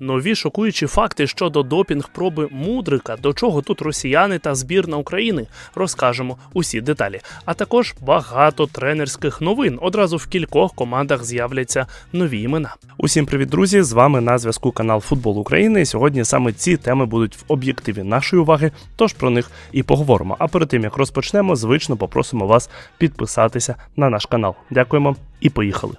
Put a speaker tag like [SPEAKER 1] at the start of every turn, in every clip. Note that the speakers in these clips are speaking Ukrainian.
[SPEAKER 1] Нові шокуючі факти щодо допінг-проби Мудрика, до чого тут росіяни та збірна України, розкажемо усі деталі. А також багато тренерських новин. Одразу в кількох командах з'являться нові імена. Усім привіт, друзі! З вами на зв'язку канал Футбол України. І сьогодні саме ці теми будуть в об'єктиві нашої уваги, тож про них і поговоримо. А перед тим як розпочнемо, звично попросимо вас підписатися на наш канал. Дякуємо і поїхали.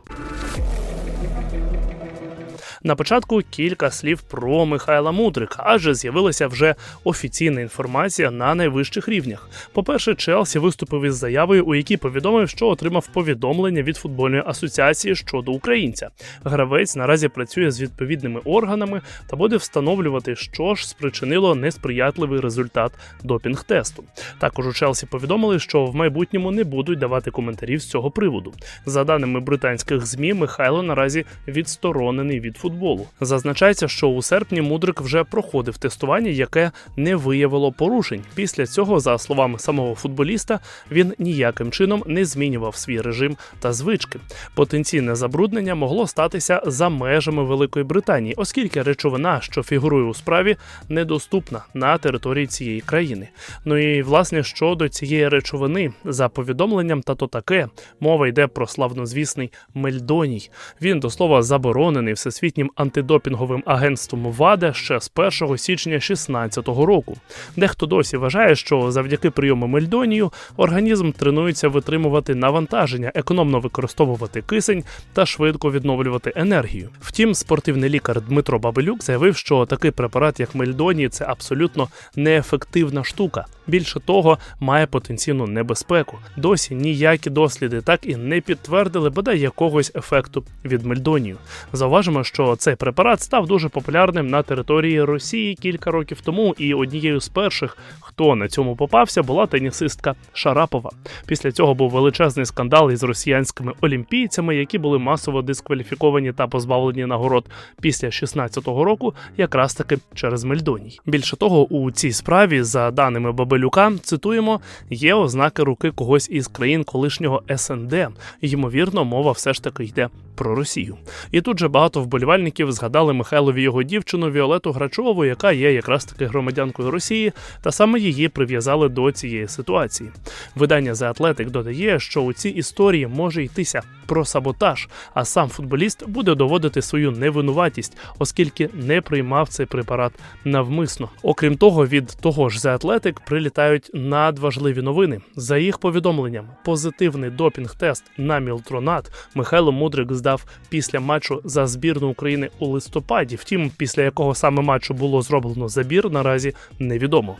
[SPEAKER 1] На початку кілька слів про Михайла Мудрика, адже з'явилася вже офіційна інформація на найвищих рівнях. По-перше, Челсі виступив із заявою, у якій повідомив, що отримав повідомлення від футбольної асоціації щодо українця. Гравець наразі працює з відповідними органами та буде встановлювати, що ж спричинило несприятливий результат допінг-тесту. Також у Челсі повідомили, що в майбутньому не будуть давати коментарів з цього приводу. За даними британських змі, Михайло наразі відсторонений від футболу футболу. Зазначається, що у серпні Мудрик вже проходив тестування, яке не виявило порушень. Після цього, за словами самого футболіста, він ніяким чином не змінював свій режим та звички. Потенційне забруднення могло статися за межами Великої Британії, оскільки речовина, що фігурує у справі, недоступна на території цієї країни. Ну і власне щодо цієї речовини, за повідомленням, та то таке мова йде про славнозвісний Мельдоній. Він до слова заборонений всесвітнім антидопінговим агентством ВАДА ще з 1 січня 2016 року. Дехто досі вважає, що завдяки прийому мельдонію організм тренується витримувати навантаження, економно використовувати кисень та швидко відновлювати енергію. Втім, спортивний лікар Дмитро Бабелюк заявив, що такий препарат, як мельдоній, це абсолютно неефективна штука. Більше того, має потенційну небезпеку. Досі ніякі досліди так і не підтвердили бодай якогось ефекту від мельдонію. Зауважимо, що цей препарат став дуже популярним на території Росії кілька років тому, і однією з перших, хто на цьому попався, була тенісистка Шарапова. Після цього був величезний скандал із росіянськими олімпійцями, які були масово дискваліфіковані та позбавлені нагород після 16-го року, якраз таки через Мельдоній. Більше того, у цій справі, за даними Бабелюка, цитуємо, є ознаки руки когось із країн колишнього СНД. Ймовірно, мова все ж таки йде про Росію. І тут же багато вболівальників згадали Михайлові його дівчину Віолету Грачову, яка є якраз таки громадянкою Росії, та саме її прив'язали до цієї ситуації. Видання The Athletic додає, що у цій історії може йтися про саботаж, а сам футболіст буде доводити свою невинуватість, оскільки не приймав цей препарат навмисно. Окрім того, від того ж The Athletic прилітають надважливі новини. За їх повідомленням, позитивний допінг-тест на мілтронат Михайло Мудрик здав після матчу за збірну України у листопаді. Втім, після якого саме матчу було зроблено забір, наразі невідомо.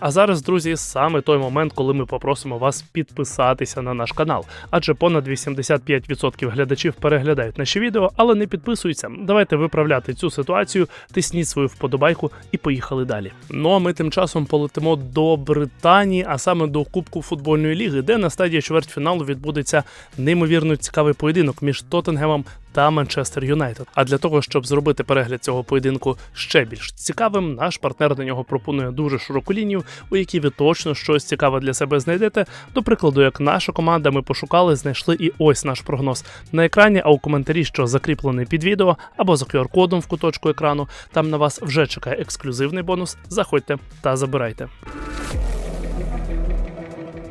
[SPEAKER 1] А зараз, друзі, саме той момент, коли ми попросимо вас підписатися на наш канал, адже понад 85% глядачів переглядають наші відео, але не підписуються. Давайте виправляти цю ситуацію, тисніть свою вподобайку і поїхали далі. Ну а ми тим часом полетимо до Британії, а саме до Кубку футбольної ліги, де на стадії чвертьфіналу відбудеться неймовірно цікавий поєдинок між Тоттенгемом та Манчестер Юнайтед. А для того, щоб зробити перегляд цього поєдинку ще більш цікавим, наш партнер на нього пропонує дуже широку лінію, у якій ви точно щось цікаве для себе знайдете. До прикладу, як наша команда, ми пошукали, знайшли і ось наш прогноз на екрані. А у коментарі, що закріплений під відео або за QR-кодом в куточку екрану, там на вас вже чекає ексклюзивний бонус. Заходьте та забирайте.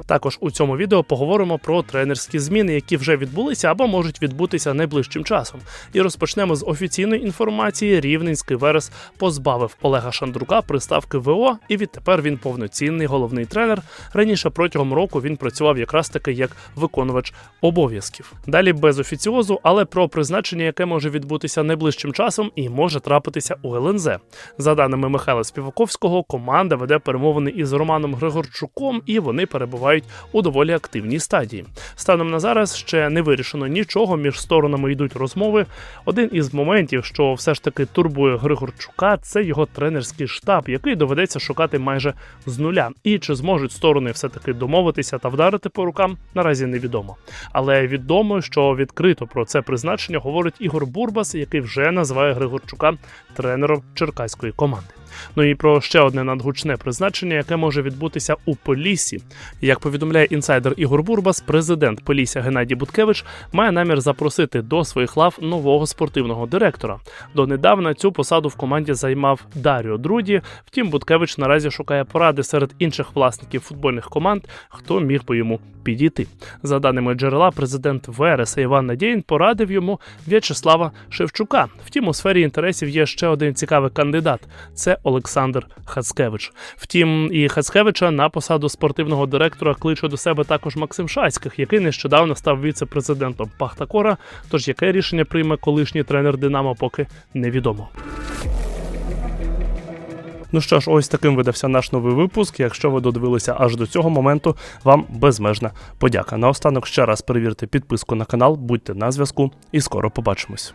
[SPEAKER 1] Також у цьому відео поговоримо про тренерські зміни, які вже відбулися або можуть відбутися найближчим часом. І розпочнемо з офіційної інформації. Рівненський Верес позбавив Олега Шандрука приставки ВО, і відтепер він повноцінний головний тренер. Раніше протягом року він працював якраз таки як виконувач обов'язків. Далі без офіціозу, але про призначення, яке може відбутися найближчим часом, і може трапитися у ЛНЗ. За даними Михайла Співаковського, команда веде перемовини із Романом Григорчуком, і вони перебувають у доволі активній стадії. Станом на зараз ще не вирішено нічого. Між сторонами йдуть розмови. Один із моментів, що все ж таки турбує Григорчука, це його тренерський штаб, який доведеться шукати майже з нуля. І чи зможуть сторони все таки домовитися та вдарити по рукам, наразі невідомо. Але відомо, що відкрито про це призначення говорить Ігор Бурбас, який вже називає Григорчука тренером черкаської команди. Ну і про ще одне надгучне призначення, яке може відбутися у Поліссі. Як повідомляє інсайдер Ігор Бурбас, президент Полісся Геннадій Буткевич має намір запросити до своїх лав нового спортивного директора. Донедавна цю посаду в команді займав Даріо Друді. Втім, Буткевич наразі шукає поради серед інших власників футбольних команд, хто міг би йому підійти. За даними джерела, президент Вереса Іван Надєєн порадив йому В'ячеслава Шевчука. Втім, у сфері інтересів є ще один цікавий кандидат це Олександр Хацкевич. Втім, і Хацкевича на посаду спортивного директора кличе до себе також Максим Шацьких, який нещодавно став віце-президентом Пахтакора. Тож яке рішення прийме колишній тренер Динамо, поки невідомо. Ну що ж, ось таким видався наш новий випуск. Якщо ви додивилися аж до цього моменту, вам безмежна подяка. Наостанок ще раз перевірте підписку на канал, будьте на зв'язку і скоро побачимось.